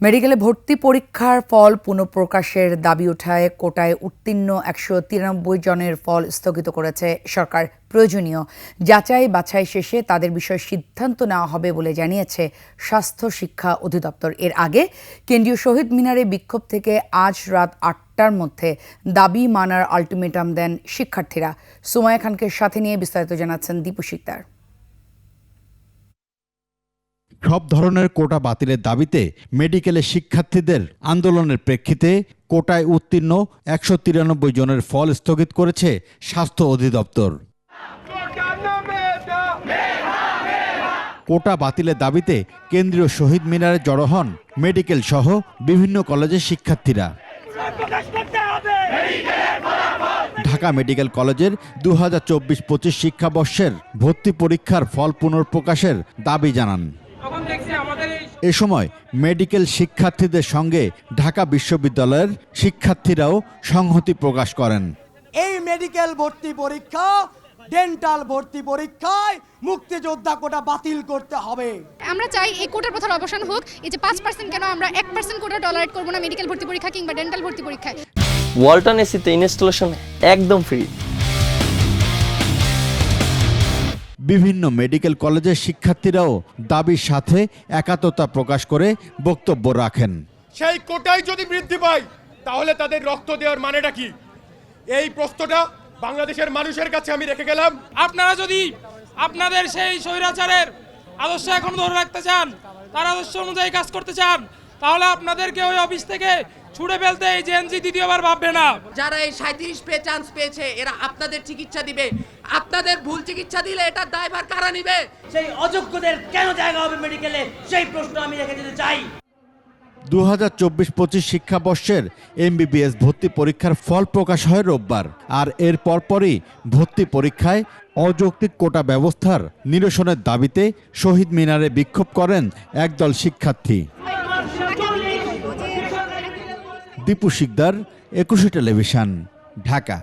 মেডিকেলে ভর্তি পরীক্ষার ফল পুনঃপ্রকাশের দাবি ওঠায় কোটায় উত্তীর্ণ একশো তিরানব্বই জনের ফল স্থগিত করেছে সরকার। প্রয়োজনীয় যাচাই বাছাই শেষে তাদের বিষয়ে সিদ্ধান্ত নেওয়া হবে বলে জানিয়েছে স্বাস্থ্য শিক্ষা অধিদপ্তর। এর আগে কেন্দ্রীয় শহীদ মিনারে বিক্ষোভ থেকে আজ রাত আটটার মধ্যে দাবি মানার আলটিমেটাম দেন শিক্ষার্থীরা। সুমায়া খানকে সাথে নিয়ে বিস্তারিত জানাচ্ছেন দীপু শিকদার। সব ধরনের কোটা বাতিলের দাবিতে মেডিকেলে শিক্ষার্থীদের আন্দোলনের প্রেক্ষিতে কোটায় উত্তীর্ণ একশো তিরানব্বই জনের ফল স্থগিত করেছে স্বাস্থ্য অধিদপ্তর। কোটা বাতিলের দাবিতে কেন্দ্রীয় শহীদ মিনারে জড়ো হন মেডিকেল সহ বিভিন্ন কলেজের শিক্ষার্থীরা। ঢাকা মেডিকেল কলেজের দু হাজার চব্বিশ পঁচিশ শিক্ষাবর্ষের ভর্তি পরীক্ষার ফল পুনর্প্রকাশের দাবি জানান। এ সময় মেডিকেল শিক্ষার্থীদের সঙ্গে ঢাকা বিশ্ববিদ্যালয়ের শিক্ষার্থীরাও সংহতি প্রকাশ করেন। এই মেডিকেল ভর্তি পরীক্ষা ডেন্টাল ভর্তি পরীক্ষায় মুক্তিযোদ্ধা কোটা বাতিল করতে হবে। আমরা চাই এই কোটার প্রথার অবসান হোক। এই যে পাঁচ পার্সেন্ট কেন আমরা এক পার্সেন্ট কোটা টলারেট করব না মেডিকেল ভর্তি পরীক্ষা কিংবা ডেন্টাল ভর্তি পরীক্ষায়? ওয়ালটন এসিতে ইনস্টলেশন একদম ফ্রি বিভিন্ন মেডিকেল কলেজের শিক্ষার্থীরাও দাবির সাথে একাত্মতা প্রকাশ করে বক্তব্য রাখেন। সেই কোটাই যদি বৃদ্ধি পায় তাহলে তাদের রক্ত দেওয়ার মানেটা কি? এই প্রশ্নটা বাংলাদেশের মানুষের কাছে আমি রেখে গেলাম। আপনারা যদি আপনাদের সেই স্বৈরাচারের আদর্শ এখন ধরে রাখতে চান তার আদর্শ অনুযায়ী কাজ করতে চান তাহলে আপনাদেরকে ওই অফিস থেকে ছুড়ে ফেলতে এই জেএনজি দ্বিতীয়বার ভাববে না। যারা এই সাঁত্রিশ পে চান্স পেয়েছে এরা আপনাদের চিকিৎসা দিবে। আপনাদের ভুল চিকিৎসা দিলে এটার দায়ভার কারা নিবে? সেই অযোগ্যদের কেন জায়গা হবে মেডিকেলে? সেই প্রশ্ন আমি রেখে দিতে চাই। দু হাজার চব্বিশ পঁচিশ শিক্ষাবর্ষের এমবিবিএস ভর্তি পরীক্ষার ফল প্রকাশ হয় রোববার আর এর পরপরই ভর্তি পরীক্ষায় অযৌক্তিক কোটা ব্যবস্থার নিরসনের দাবিতে শহীদ মিনারে বিক্ষোভ করেন একদল শিক্ষার্থী। দীপু শিকদার একুশে টেলিভিশন ঢাকা।